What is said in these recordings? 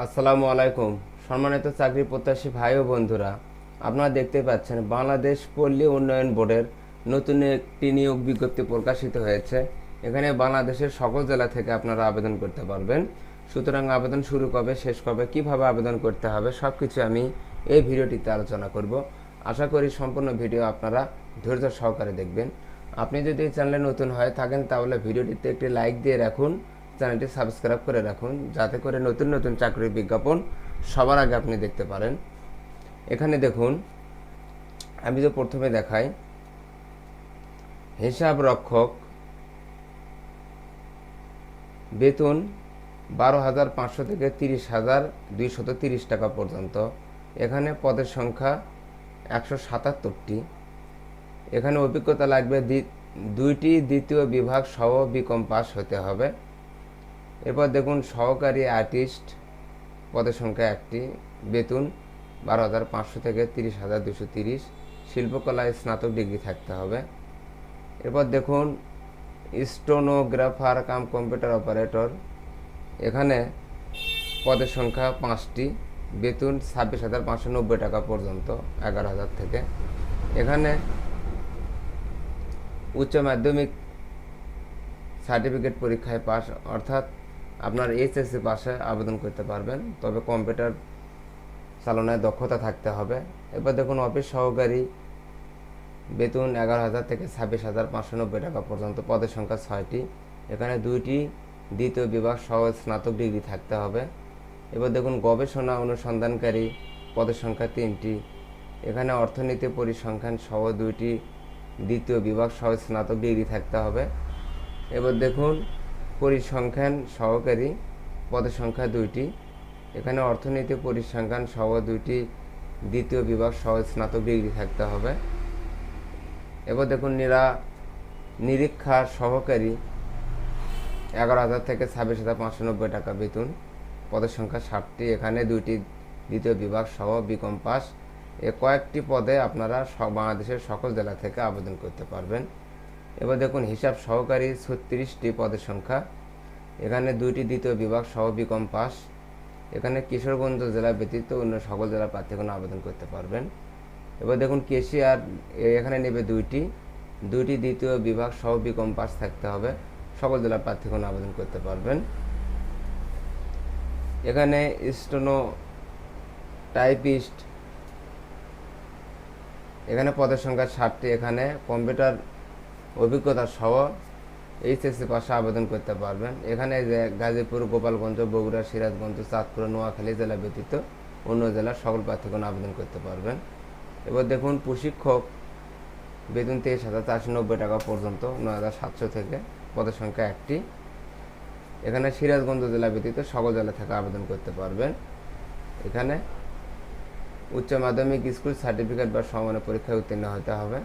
আসসালামু আলাইকুম। সম্মানিত চাকরি প্রত্যাশী ভাই ও বন্ধুরা, আপনারা দেখতে পাচ্ছেন বাংলাদেশ পল্লী উন্নয়ন বোর্ডের নতুন একটি নিয়োগ বিজ্ঞপ্তি প্রকাশিত হয়েছে। এখানে বাংলাদেশের সকল জেলা থেকে আপনারা আবেদন করতে পারবেন। সুতরাং আবেদন শুরু কবে, শেষ কবে, কীভাবে আবেদন করতে হবে সব কিছু আমি এই ভিডিওটিতে আলোচনা করব। আশা করি সম্পূর্ণ ভিডিও আপনারা ধৈর্য সহকারে দেখবেন। আপনি যদি এই চ্যানেলে নতুন হয়ে থাকেন, তাহলে ভিডিওটিতে একটি লাইক দিয়ে রাখুন। চ্যানেলটি সাবস্ক্রাইব করে রাখুন, যাতে করে নতুন নতুন চাকরির বিজ্ঞাপন সবার আগে আপনি দেখতে পারেন। এখানে দেখুন, আমি যে প্রথমে দেখাই। হিসাব রক্ষক, বেতন বারো হাজার পাঁচশো থেকে তিরিশ হাজার দুইশত তিরিশ টাকা পর্যন্ত। এখানে পদের সংখ্যা একশো সাতাত্তরটি। এখানে অভিজ্ঞতা লাগবে দুইটি দ্বিতীয় বিভাগ সহ বিকম পাস হতে হবে। এরপর দেখুন সহকারী আর্টিস্ট পদের সংখ্যা একটি, বেতন বারো হাজার পাঁচশো থেকে তিরিশ হাজার দুশো তিরিশ, শিল্পকলায় স্নাতক ডিগ্রি থাকতে হবে। এরপর দেখুন স্টোনোগ্রাফার কাম কম্পিউটার অপারেটর, এখানে পদের সংখ্যা পাঁচটি, বেতন ছাব্বিশ হাজার পাঁচশো নব্বই টাকা পর্যন্ত, এগারো হাজার থেকে। এখানে উচ্চ মাধ্যমিক সার্টিফিকেট পরীক্ষায় পাস অর্থাৎ আপনার এইচএসসি পাশে আবেদন করতে পারবেন, তবে কম্পিউটার চালনায় দক্ষতা থাকতে হবে। এবার দেখুন, অফিস সহকারী বেতন এগারো হাজার থেকে ছাব্বিশ হাজার পাঁচশো নব্বই টাকা পর্যন্ত, পদের সংখ্যা ছয়টি। এখানে দুইটি, দ্বিতীয় বিভাগ সহ স্নাতক ডিগ্রি থাকতে হবে। এবার দেখুন, গবেষণা অনুসন্ধানকারী পদের সংখ্যা তিনটি। এখানে অর্থনীতি পরিসংখ্যান সহ দুইটি, দ্বিতীয় বিভাগ সহ স্নাতক ডিগ্রি থাকতে হবে। এবার দেখুন পরিসংখ্যান সহকারী পদের সংখ্যা দুইটি। এখানে অর্থনীতি পরিসংখ্যান সহ দুইটি দ্বিতীয় বিভাগ সহ স্নাতক ডিগ্রি থাকতে হবে। এবার দেখুন নিরা নিরীক্ষা সহকারী এগারো হাজার থেকে ছাব্বিশ হাজার পাঁচশো নব্বই টাকা বেতন। পদের সংখ্যা ষাটটি। এখানে দুইটি দ্বিতীয় বিভাগ সহ বিকম পাস। এ কয়েকটি পদে আপনারা বাংলাদেশের সকল জেলা থেকে আবেদন করতে পারবেন। এবার দেখুন হিসাব সহকারী ছত্রিশটি পদের সংখ্যা এখানে দুইটি দ্বিতীয় বিভাগ সহ বিকম পাস। এখানে কিশোরগঞ্জ জেলা ব্যতীত অন্য সকল জেলার প্রার্থীগণ আবেদন করতে পারবেন। এবার দেখুন এ- এখানে নেবে দুইটি। দুইটি দ্বিতীয় বিভাগ সহ বিকম পাস থাকতে হবে। সকল জেলার প্রার্থীগণ আবেদন করতে পারবেন। এখানে স্টোনো টাইপিস্ট, এখানে পদের সংখ্যা ষাটটি। এখানে কম্পিউটার অভিজ্ঞতা সহ এইচএসসি পাশে আবেদন করতে পারবেন। এখানে যে গাজীপুর, গোপালগঞ্জ, বগুড়া, সিরাজগঞ্জ, চাঁদপুর, নোয়াখালী জেলা ব্যতীত অন্য জেলার সকল প্রার্থীগণ আবেদন করতে পারবেন। এবার দেখুন, প্রশিক্ষক বেতন তেইশ হাজার চারশো নব্বই টাকা পর্যন্ত, নয় হাজার সাতশো থেকে পদের সংখ্যা একটি। এখানে সিরাজগঞ্জ জেলা ব্যতীত সকল জেলা থেকে আবেদন করতে পারবেন। এখানে উচ্চ মাধ্যমিক স্কুল সার্টিফিকেট বা সমানের পরীক্ষায় উত্তীর্ণ হতে হবে।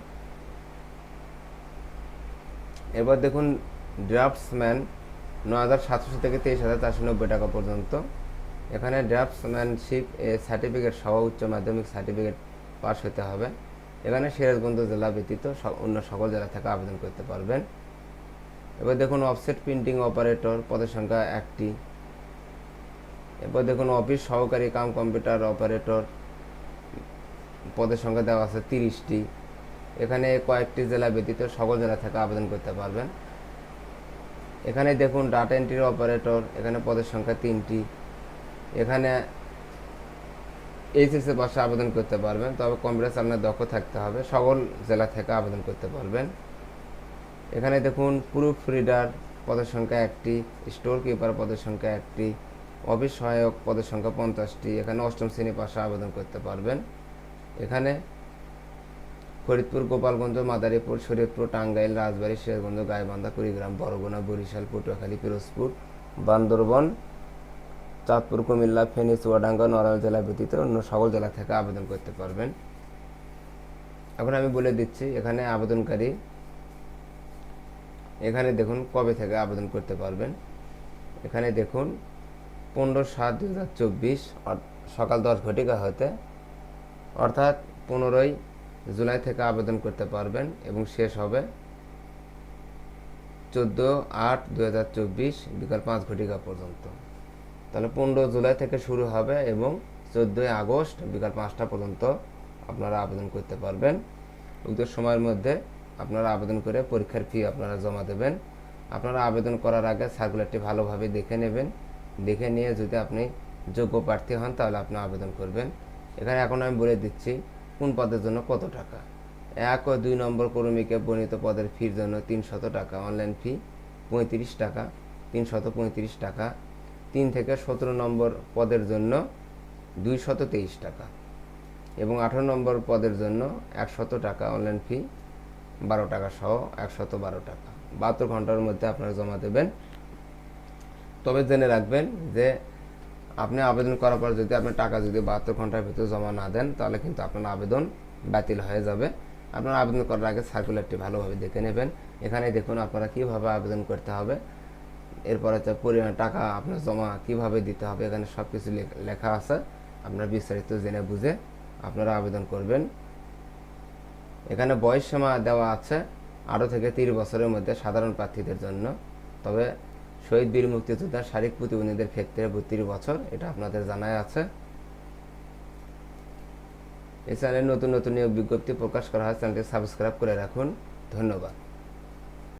এবার দেখুন, ড্রাফটসম্যান ন হাজার সাতশো থেকে তেইশ হাজার চারশো নব্বই টাকা পর্যন্ত। এখানে ড্রাফটসম্যানশিপ এ সার্টিফিকেট সহ উচ্চ মাধ্যমিক সার্টিফিকেট পাস হতে হবে। এখানে সিরাজগঞ্জ জেলা ব্যতীত অন্য সকল জেলা থেকে আবেদন করতে পারবেন। এবার দেখুন, অফসেট প্রিন্টিং অপারেটর পদের সংখ্যা একটি। এরপর দেখুন, অফিস সহকারী কাম কম্পিউটার অপারেটর পদের সংখ্যা দেওয়া আছে তিরিশটি। এখানে কয়েকটি জেলা ব্যতীত সকল জেলা থেকে আবেদন করতে পারবেন। এখানে দেখুন ডাটা এন্ট্রি অপারেটর এখানে পদের সংখ্যা তিনটি। এখানে এইচএসএ পাশে আবেদন করতে পারবেন, তবে কম্পিউটার আপনার দক্ষ থাকতে হবে, সকল জেলা থেকে আবেদন করতে পারবেন। এখানে দেখুন প্রুফ রিডার পদের সংখ্যা একটি স্টোর কিপার পদের সংখ্যা একটি, অফিস সহায়ক পদের সংখ্যা পঞ্চাশটি, এখানে অষ্টম শ্রেণি পাশে আবেদন করতে পারবেন। এখানে ফরিদপুর, গোপালগঞ্জ, মাদারীপুর, শরীয়তপুর, টাঙ্গাইল, রাজবাড়ী, শেরগঞ্জ, গাইবান্ধা, কুড়িগ্রাম, বরগুনা, বরিশাল, পটুয়াখালী, পিরোজপুর, বান্দরবন, চাঁদপুর, কুমিল্লা ফেনী চুয়াডাঙ্গা, নড়াইল জেলা ব্যতীত অন্য সকল জেলা থেকে আবেদন করতে পারবেন। এখন আমি বলে দিচ্ছি, এখানে আবেদনকারী, এখানে দেখুন কবে থেকে আবেদন করতে পারবেন। এখানে দেখুন, পনেরো সাত দু হাজার চব্বিশ সকাল দশ ঘটিকা হতে, অর্থাৎ পনেরোই জুলাই থেকে আবেদন করতে পারবেন এবং শেষ হবে চোদ্দ আট দু হাজার চব্বিশ বিকাল পাঁচ ঘটিকা পর্যন্ত। তাহলে পনেরো জুলাই থেকে শুরু হবে এবং চোদ্দোই আগস্ট বিকাল পাঁচটা পর্যন্ত আপনারা আবেদন করতে পারবেন। উক্ত সময়ের মধ্যে আপনারা আবেদন করে পরীক্ষার ফি আপনারা জমা দেবেন। আপনারা আবেদন করার আগে সার্কুলারটি ভালোভাবে দেখে নেবেন। দেখে নিয়ে যদি আপনি যোগ্য প্রার্থী হন তাহলে আপনি আবেদন করবেন। এখানে এখন আমি বলে দিচ্ছি কোন পদের জন্য কত টাকা? এক ও দুই নম্বর কর্মীকে বর্ণিত পদের ফির জন্য তিনশত টাকা অনলাইন ফি পঁয়ত্রিশ টাকা, তিনশত পঁয়ত্রিশ টাকা। তিন থেকে সতেরো নম্বর পদের জন্য দুইশত তেইশ টাকা এবং আঠারো নম্বর পদের জন্য একশত টাকা অনলাইন ফি বারো টাকা সহ একশত বারো টাকা। বাহাত্তর ঘণ্টার মধ্যে আপনারা জমা দেবেন। তবে জেনে রাখবেন যে আপনি আবেদন করার পর যদি আপনি টাকা যদি বাহাত্তর ঘণ্টার ভিতরে জমা না দেন, তাহলে কিন্তু আপনার আবেদন বাতিল হয়ে যাবে। আপনার আবেদন করার আগে সার্কুলারটি ভালোভাবে দেখে নেবেন। এখানে দেখুন আপনারা কীভাবে আবেদন করতে হবে। এরপরে হচ্ছে পরিমাণ টাকা আপনার জমা কীভাবে দিতে হবে, এখানে সব কিছু লেখা আছে। আপনারা বিস্তারিত জেনে বুঝে আপনারা আবেদন করবেন। এখানে বয়স সীমা দেওয়া আছে আরও থেকে তিরিশ বছরের মধ্যে সাধারণ প্রার্থীদের জন্য। তবে শহীদ বীর মুক্তিযোদ্ধার শারীরিক প্রতিবন্ধীদের ক্ষেত্রে বত্রিশ বছর, এটা আপনাদের জানাই আছে। চ্যানেলে নতুন নতুন নিয়োগ বিজ্ঞপ্তি প্রকাশ করা হয়, চ্যানেলটি সাবস্ক্রাইব করে রাখুন। ধন্যবাদ।